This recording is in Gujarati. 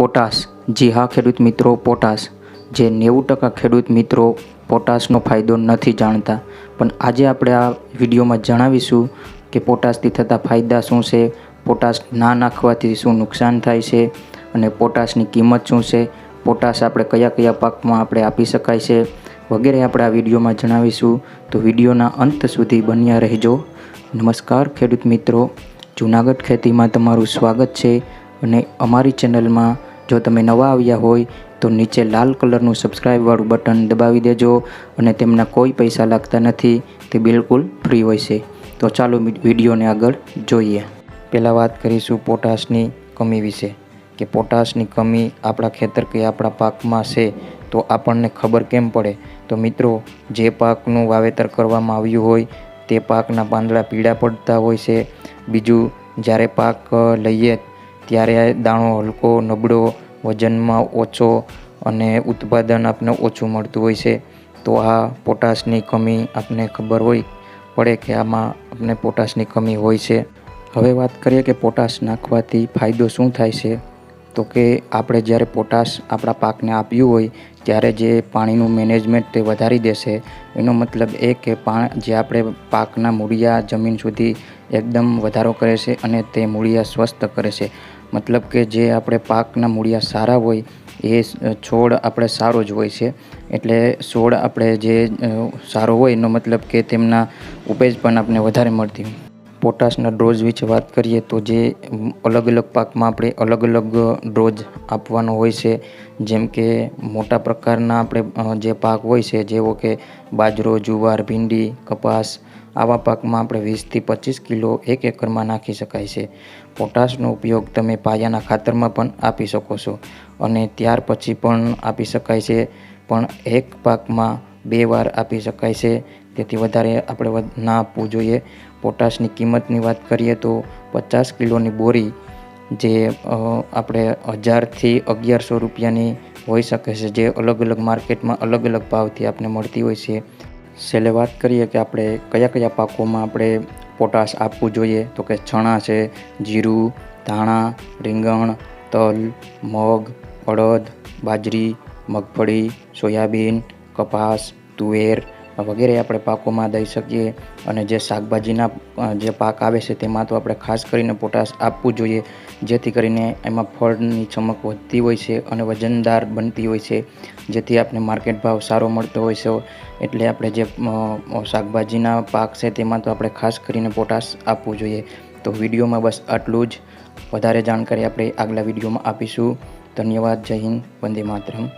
પોટાશ. જી હા, ખેડૂત મિત્રો, પોટાશ. જે નેવું ટકા ખેડૂત મિત્રો પોટાશનો ફાયદો નથી જાણતા. પણ આજે આપણે આ વિડીયોમાં જણાવીશું કે પોટાશથી થતા ફાયદા શું છે, પોટાશ ના નાખવાથી શું નુકસાન થાય છે અને પોટાશની કિંમત શું છે, પોટાશ આપણે કયા કયા પાકમાં આપણે આપી શકાય છે વગેરે આપણે આ વિડીયોમાં જણાવીશું. તો વિડીયોના અંત સુધી બન્યા રહેજો. નમસ્કાર, ખેડૂત મિત્રો. જૂનાગઢ ખેતીમાં તમારું સ્વાગત છે અને અમારી ચેનલમાં જો તમે નવા આવ્યા હોય, તો નીચે લાલ કલરનું સબસ્ક્રાઈબવાળું બટન દબાવી દેજો અને તેમના કોઈ પૈસા લાગતા નથી, તે બિલકુલ ફ્રી હોય છે. તો ચાલો વિડીયોને આગળ જોઈએ. પહેલાં વાત કરીશું પોટાશની કમી વિશે. કે પોટાશની કમી આપણા ખેતર કે આપણા પાકમાં છે, તો આપણને ખબર કેમ પડે? તો મિત્રો, જે પાકનું વાવેતર કરવામાં આવ્યું હોય, તે પાકના પાંદડા પીળા પડતા હોય છે. બીજું, જ્યારે પાક લઈએ, ત્યારે દાણો, હલકો, નબળો વજનમાં ઓછો અને ઉત્પાદન આપને ઓછું મળતું હોય છે, તો આ પોટાશની કમી આપને ખબર હોય પડે કે આમાં આપને પોટાશની કમી હોય છે. હવે વાત કરીએ કે પોટાશ નાખવાથી ફાયદો શું થાય છે? તો કે આપણે જ્યારે પોટાશ આપણા પાકને આપ્યું હોય, ત્યારે જે પાણીનું મેનેજમેન્ટ તે વધારી દેશે. એનો મતલબ એ કે પા જે આપણે પાકના મૂળિયા જમીન સુધી એકદમ વધારો કરે છે અને તે મૂળિયા સ્વસ્થ કરે છે. મતલબ કે જે આપણે પાકના મૂળિયા સારા હોય, એ છોડ આપણે સારો જ હોય છે. એટલે છોડ આપણે જે સારો હોય એનો મતલબ કે તેમના ઉપેજ પણ આપણે વધારે મળતી હોય. પોટાશના ડોઝ વિશે વાત કરીએ તો જે અલગ અલગ પાકમાં આપણે અલગ અલગ ડોઝ આપવાનો હોય છે. જેમ કે મોટા પ્રકારના આપણે જે પાક હોય છે, જેવો કે બાજરો, જુવાર, ભીંડી, કપાસ, આવા પાકમાં આપણે વીસથી પચીસ કિલો એક એકરમાં નાખી શકાય છે. પોટાશનો ઉપયોગ તમે પાયાના ખાતરમાં પણ આપી શકો છો અને ત્યાર પછી પણ આપી શકાય છે. પણ એક પાકમાં બે વાર આપી શકાય છે. તેથી વધારે આપણે ના આપવું જોઈએ. પોટાશની કિંમતની વાત કરીએ તો પચાસ કિલોની બોરી જે આપણે હજારથી અગિયારસો રૂપિયાની હોઈ શકે છે, જે અલગ અલગ માર્કેટમાં અલગ અલગ ભાવથી આપણને મળતી હોય છે. છેલ્લે વાત કરીએ કે આપણે કયા કયા પાકોમાં આપણે પોટાશ આપવું જોઈએ, તો કે ચણા છે, જીરું, ધાણા, રીંગણ, તલ, મગ, અડદ, બાજરી, મગફળી, સોયાબીન, કપાસ, તુવેર વગેરે આપણે પાકોમાં દઈ શકીએ અને જે શાકભાજીના જે પાક આવે છે તેમાં તો આપણે ખાસ કરીને પોટાશ આપવું જોઈએ, જેથી કરીને એમાં ફળની ચમક વધતી હોય છે અને વજનદાર બનતી હોય છે, જેથી આપણે માર્કેટ ભાવ સારો મળતો હોય છે. એટલે આપણે જે શાકભાજીના પાક છે તેમાં તો આપણે ખાસ કરીને પોટાશ આપવું જોઈએ. તો વિડીયોમાં બસ આટલું જ. વધારે જાણકારી આપણે આગલા વિડીયોમાં આપીશું. ધન્યવાદ. જય હિન્દ. વંદે માતરમ.